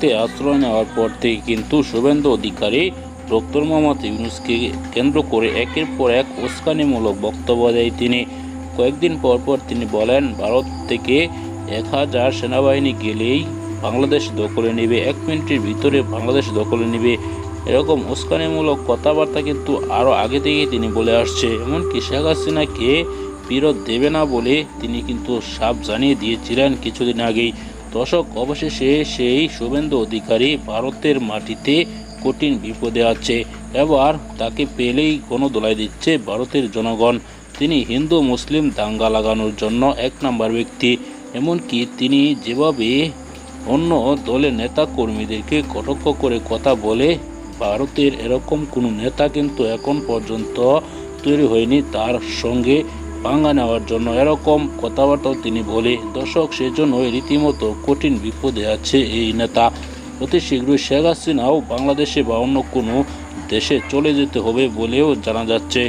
তে আশ্রয় নেওয়ার পর থেকে কিন্তু শুভেন্দু অধিকারী, ডক্টর মোহাম্মদ ইউনুসকে কেন্দ্র করে একের পর এক উস্কানিমূলক বক্তব্য দেয় তিনি। কয়েকদিন পর পর তিনি বলেন, ভারত থেকে এক হাজার সেনাবাহিনী গেলেই বাংলাদেশ দখলে নেবে, এক মিনিটের ভিতরে বাংলাদেশ দখলে নেবে। এরকম উস্কানিমূলক কথাবার্তা কিন্তু আরও আগে থেকেই তিনি বলে আসছে। এমনকি শেখ হাসিনাকে ফেরত দেবে না বলে তিনি কিন্তু সাপ জানিয়ে দিয়েছিলেন কিছুদিন আগেই। দর্শক অবশেষে সেই শুভেন্দু অধিকারী ভারতের মাটিতে কঠিন বিপদে আছে। এবার তাকে পেলেই কোনো দোলাই দিচ্ছে ভারতের জনগণ। তিনি হিন্দু, মুসলিম, দাঙ্গা লাগানোর জন্য এক নম্বর ব্যক্তি। এমনকি তিনি যেভাবে অন্য দলের নেতা কর্মীদেরকে কটক্ষ করে কথা বলে, ভারতের এরকম কোনো নেতা কিন্তু এখন পর্যন্ত তৈরি হয়নি তার সঙ্গে। পাঙ্গা নেওয়ার জন্য এরকম কথাবার্তাও তিনি বলে, দর্শক, সেজন্যই রীতিমতো কঠিন বিপদে আছে এই নেতা। অতি শীঘ্রই শেখ হাসিনাও বাংলাদেশে বা অন্য কোনো দেশে চলে যেতে হবে বলেও জানা যাচ্ছে।